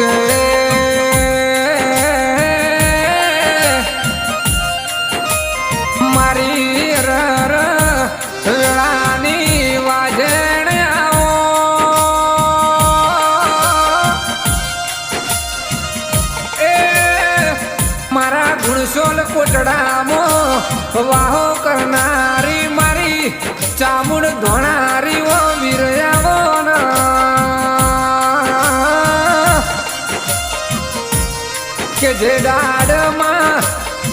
કે મારી રર વેળાની વાજણ એ મારા ગુણસોલ કોટડામાં વાહો કરનારી મારી ચામુડ ધોણારી કે જે દાડમાં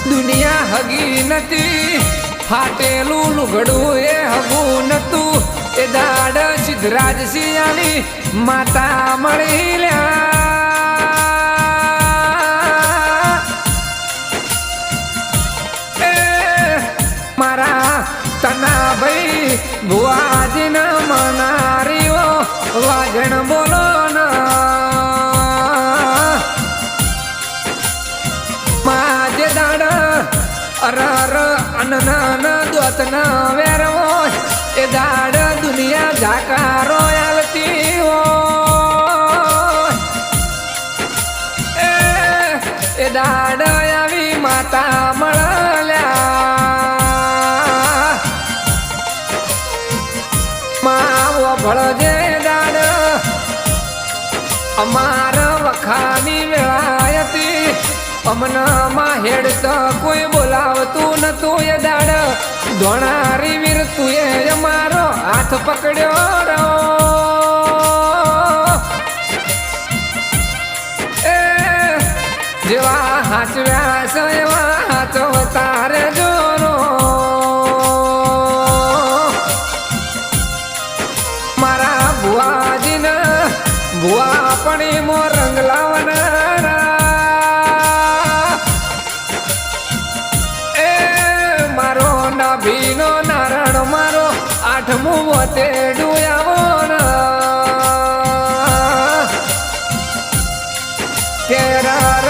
દુનિયા હગી નથી. ફાટેલું લુગડું એ હગું નતું. એ દાડ સિદ્ધરાજ સિયાની માતા મળી લ્યા. મારા તના ભાઈ ભુવાજીના મનારીઓ વાજણ બોલો અર અર અનન દોત ન વેરવો એ દાડ દુનિયા ઝાકારો આલતી હોય. એ દાડ આવી માતા મળ્યા માવો ભળજે દાડ. અમાર વખાની વેળાયતી અમનામાં હેડ તો કોઈ બોલાવતું નતું એ દાડ. ધોણારી વીર તું એ અમારો હાથ પકડ્યો રો એ, જેવા હાચવ્યા છે એવા હાચવતા રે જોરો. મારા ભુવાજીના ભુવા પણ મો રંગ આઠમું વતે ડુયાવો કેરાર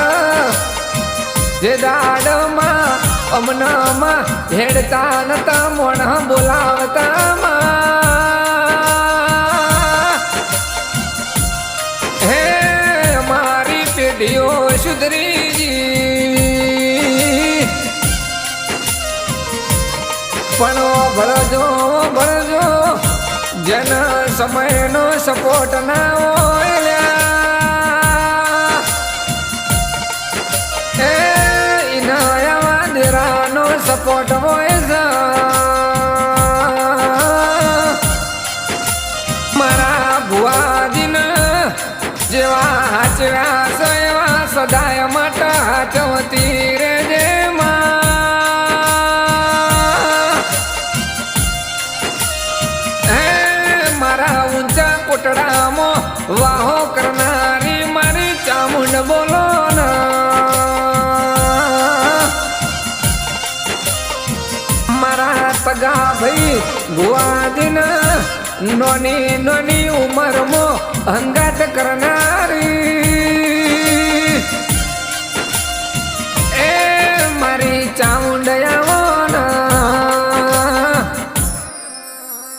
જે દાડમાં અમનામાં હેડતા નતા, મોણા બોલાવતા માં હે મારી પેઢીઓ સુધરીજી. પણ ભળજો જન સમયનો સપોર્ટ ના હોય. એ ઇનાયા દેરાનો સપોર્ટ હોય છે. મારા ભુવાજીને જેવા હાચવ્યા એવા સદાય માટે હાચવતી કોટડામાં વાહો કરનારી મારી ચામુંડ બોલો મારા સગા ભાઈ ભુવાજીના નોની નોની ઉંમરમાં હંગાત કરનારી.